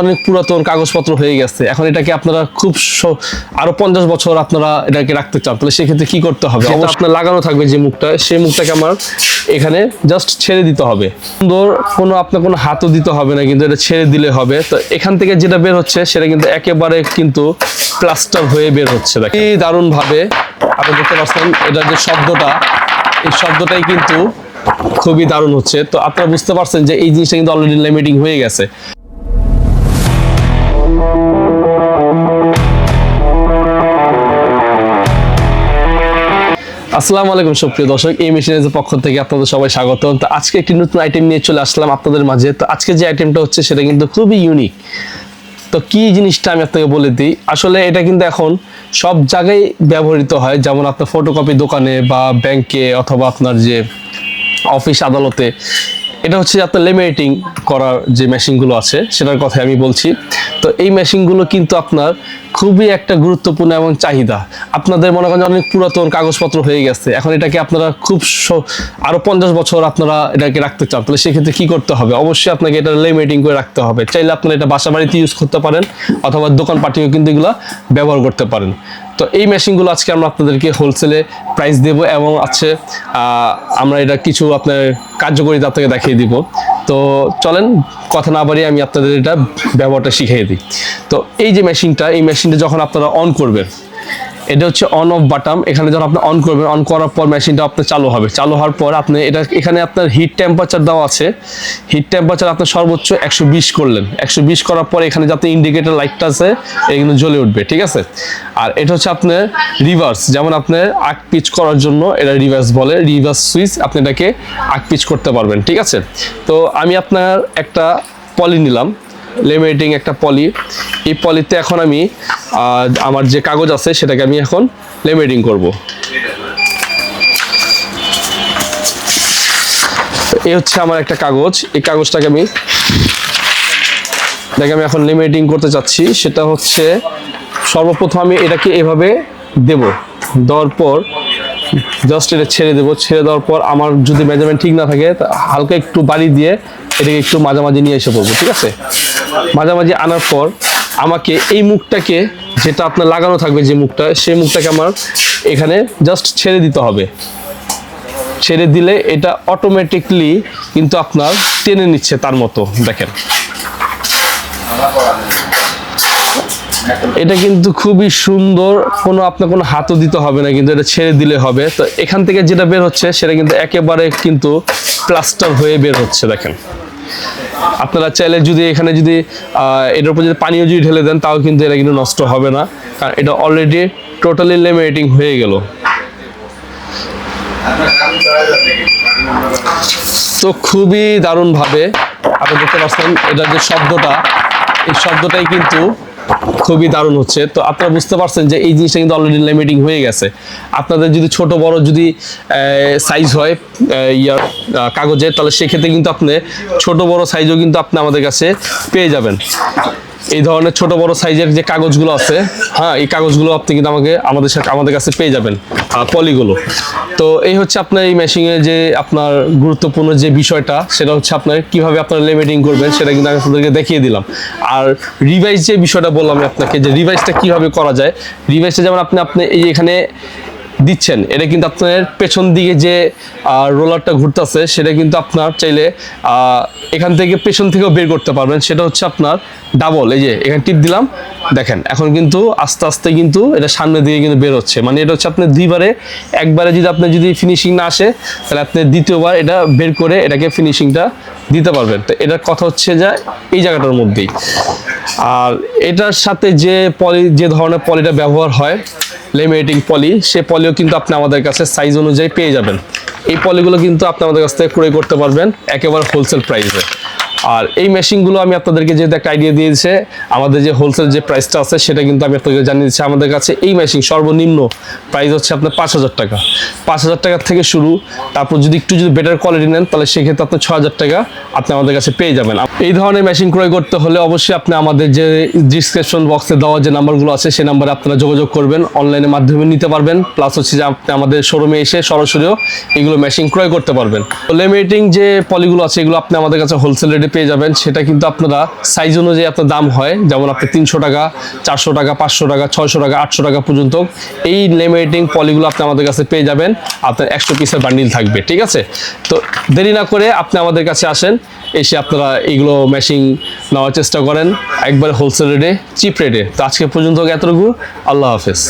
অনেক পুরাতন কাগজপত্র হয়ে গেছে। এখন এটাকে আপনারা খুব আরও পঞ্চাশ বছর আপনারা এটাকে রাখতে চান। তাহলে সেক্ষেত্রে কি করতে হবে? আপনার লাগানো থাকবে যে মুখটা সেই মুখটাকে আমার এখানে জাস্ট ছেড়ে দিতে হবে। সুন্দর কোনো আপনার কোনো হাতও দিতে হবে না কিন্তু এটা ছেড়ে দিলে হবে। তো এখান থেকে যেটা বের হচ্ছে সেটা কিন্তু একেবারে কিন্তু প্লাস্টার হয়ে বের হচ্ছে এই দারুণভাবে আপনি দেখতে পাচ্ছেন এটার যে শব্দটা এই শব্দটাই কিন্তু খুবই দারুণ হচ্ছে। তো আপনারা বুঝতে পারছেন যে এই জিনিসটা কিন্তু অলরেডি লিমিটিং হয়ে গেছে। আসসালামু আলাইকুম সুপ্রিয় দর্শক, এই মেশিনের পক্ষ থেকে আপনাদের সবাই স্বাগত তো আজকে একটি নতুন আইটেম নিয়ে চলে আসলাম আপনাদের মাঝে। তো আজকে যে আইটেমটা হচ্ছে সেটা কিন্তু খুবই ইউনিক তো কি জিনিসটা আমি আপনাকে বলে দিই? আসলে এটা কিন্তু এখন সব জায়গায় ব্যবহৃত হয়। যেমন আপনার ফটোকপি দোকানে বা ব্যাংকে অথবা আপনার যে অফিস আদালতে। এটা হচ্ছে আপনার লেমিনেটিং করার যে মেশিনগুলো আছে, সেটার কথা আমি বলছি। তো এই মেশিনগুলো কিন্তু আপনার খুবই একটা গুরুত্বপূর্ণ এবং চাহিদা। আপনাদের মনে করেন অনেক পুরাতন কাগজপত্র হয়ে গেছে। এখন এটাকে আপনারা খুব স- আরও পঞ্চাশ বছর আপনারা এটাকে রাখতে চান। তাহলে সেক্ষেত্রে কি করতে হবে? অবশ্যই আপনাকে এটা লেমিনেটিং করে রাখতে হবে। চাইলে আপনারা এটা বাসা বাড়িতে ইউজ করতে পারেন, অথবা দোকান পাটিও কিন্তু এগুলো ব্যবহার করতে পারেন। তো এই মেশিনগুলো আজকে আমরা আপনাদেরকে হোলসেলে প্রাইস দেব এবং আছে আমরা এটা কিছু আপনার কার্যকরিতা আপনাকে দেখিয়ে দিব। তো চলেন, কথা না বাড়িয়ে আমি আপনাদের এটা ব্যবহারটা শিখিয়ে দিই। তো এই যে মেশিনটা এই মেশিনটা যখন আপনারা অন করবেন এটা হচ্ছে অন অফ বাটাম এখানে যখন আপনি অন করবেন অন করার পর মেশিনটা আপনার চালু হবে। চালু হওয়ার পর আপনি এটা, এখানে আপনার হিট টেম্পারেচার দেওয়া আছে। হিট টেম্পারেচার আপনার সর্বোচ্চ একশো বিশ করলেন। একশো বিশ করার পর এখানে যাতে ইন্ডিকেটর লাইটটা আছে এগুলো জ্বলে উঠবে, ঠিক আছে? আর এটা হচ্ছে আপনার রিভার্স যেমন আপনার আগ পিচ করার জন্য এটা রিভার্স বলে রিভার্স সুইচ আপনি এটাকে আগ পিচ করতে পারবেন, ঠিক আছে? তো আমি আপনার একটা পলি নিলাম। লেমিনেটিং একটা পলি এই পলিতে এখন আমি আমার যে কাগজ আছে সেটাকে আমি এখন লেমিনেটিং করব। এই হচ্ছে আমার একটা কাগজ। এই কাগজটাকে আমি, এটাকে আমি এখন লিমিটিং করতে চাচ্ছি। সেটা হচ্ছে সর্বপ্রথম আমি এটাকে এভাবে দেব। দেওয়ার পর জাস্ট এটা ছেড়ে দেবো। ছেড়ে দেওয়ার পর আমার যদি মেজারমেন্ট ঠিক না থাকে হালকা একটু বাড়ি দিয়ে এটাকে একটু মাঝামাঝি নিয়ে এসে পড়ব, ঠিক আছে? মাঝামাঝি আনার পর আমাকে এই মুখটাকে যেটা আপনার লাগানো থাকবে যে মুখটা, সেই মুখটাকে আমার এখানে জাস্ট ছেড়ে দিতে হবে। ছেড়ে দিলে এটা অটোমেটিকলি কিন্তু আপনার টেনে নিচ্ছে তার মতো, দেখেন। এটা কিন্তু খুবই সুন্দর, কোনো আপনার কোনো হাতও দিতে হবে না, কিন্তু এটা ছেড়ে দিলে হবে। তো এখান থেকে যেটা বের হচ্ছে, সেটা কিন্তু একেবারে কিন্তু প্লাস্টার হয়ে বের হচ্ছে, দেখেন। আপনারা চাইলে যদি এখানে যদি এটার উপর যদি পানিও যদি ঢেলে দেন, তাও কিন্তু এটা কিন্তু নষ্ট হবে না। কারণ এটা অলরেডি টোটালি লেমিনেটিং হয়ে গেল। তো খুবই দারুণভাবে আপনি দেখতে পাচ্ছেন, এটার যে শব্দটা, এই শব্দটাই কিন্তু খুবই দারুণ হচ্ছে। তো আপনারা বুঝতে পারছেন যে এই জিনিসটা কিন্তু অলরেডি লিমিটিং হয়ে গেছে। আপনাদের যদি ছোট, বড় যদি সাইজ হয় ইয়ার কাগজের, তাহলে সেক্ষেত্রে কিন্তু আপনি ছোট, বড় সাইজও কিন্তু আপনি আমাদের কাছে পেয়ে যাবেন। এই ধরনের ছোট বড় সাইজের যে কাগজগুলো আছে হ্যাঁ এই কাগজগুলো আপনি কিন্তু আমাকে, আমাদের সাথে, আমাদের কাছে পেয়ে যাবেন পলিগুলো। তো এই হচ্ছে আপনার এই মেশিংয়ে যে আপনার গুরুত্বপূর্ণ যে বিষয়টা, সেটা হচ্ছে আপনার কীভাবে আপনার লেমিটিং করবেন, সেটা কিন্তু আমি আপনাদেরকে দেখিয়ে দিলাম। আর রিভাইজ যে বিষয়টা বললাম আপনাকে, যে রিভাইজটা কীভাবে করা যায় রিভাইজটা যেমন আপনি আপনি এই এখানে দিচ্ছেন। এটা কিন্তু আপনার পেছন দিকে যে রোলারটা ঘুরতেছে, সেটা কিন্তু আপনার চাইলে এখান থেকে পেছন থেকেও বের করতে পারবেন। সেটা হচ্ছে আপনার ডাবল। এই যে, এখানে টিপ দিলাম। দেখেন, এখন কিন্তু আস্তে আস্তে কিন্তু এটা সামনের দিকে কিন্তু বের হচ্ছে। মানে এটা হচ্ছে আপনি দুইবারে, একবারে যদি আপনার যদি ফিনিশিং না আসে, তাহলে আপনি দ্বিতীয়বার এটা বের করে এটাকে ফিনিশিংটা দিতে পারবেন। তো এটার কথা হচ্ছে যে, এই জায়গাটার মধ্যেই। আর এটার সাথে যে পলি, যে ধরনের পলিটা ব্যবহার হয় লেমিনেটিং পলি সে পলিও কিন্তু আপনি আমাদের কাছে সাইজ অনুযায়ী পেয়ে যাবেন। এই পলিগুলো কিন্তু আপনি আমাদের কাছ থেকে ক্রয় করতে পারবেন একেবারে হোলসেল প্রাইসে আর এই মেশিনগুলো আমি আপনাদেরকে যেহেতু একটা আইডিয়া দিয়েছে, আমাদের যে হোলসেল যে প্রাইসটা আছে সেটা কিন্তু আমি আপনাদের জানিয়ে দিচ্ছি। আমাদের কাছে এই মেশিন সর্বনিম্ন প্রাইস হচ্ছে আপনার পাঁচ হাজার টাকা। পাঁচ হাজার টাকার থেকে শুরু, তারপর যদি একটু যদি বেটার কোয়ালিটি নেন, তাহলে সেক্ষেত্রে আপনার ছ হাজার টাকা আপনি আমাদের কাছে পেয়ে যাবেন। এই ধরনের মেশিন ক্রয় করতে হলে অবশ্যই আপনি আমাদের যে ডিসক্রিপশন বক্সে দেওয়া যে নাম্বারগুলো আছে সেই নাম্বারে আপনারা যোগাযোগ করবেন অনলাইনের মাধ্যমে নিতে পারবেন প্লাস হচ্ছে যে আপনি আমাদের শোরুমে এসে সরাসরিও এগুলো মেশিন ক্রয় করতে পারবেন। লেমিনেটিং যে পলিগুলো আছে, এগুলো আপনি আমাদের কাছে হোলসেল রেটে পেয়ে যাবেন, সেটা কিন্তু আপনারা সাইজ অনুযায়ী আপনার দাম হয়। যেমন আপনি তিনশো টাকা, চারশো টাকা, পাঁচশো টাকা, ছয়শো টাকা, আটশো টাকা পর্যন্ত এই লেমিনেটিং পলিগুলো আপনি আমাদের কাছে পেয়ে যাবেন। আপনার একশো পিসের বান্ডিল থাকবে, ঠিক আছে? তো দেরি না করে আপনি আমাদের কাছে আসেন, এসে আপনারা এইগুলো মেশিং নেওয়ার চেষ্টা করেন, একবার হোলসেল রেটে চিপ রেটে তো আজকে পর্যন্ত এতটুকু, আল্লাহ হাফেজ।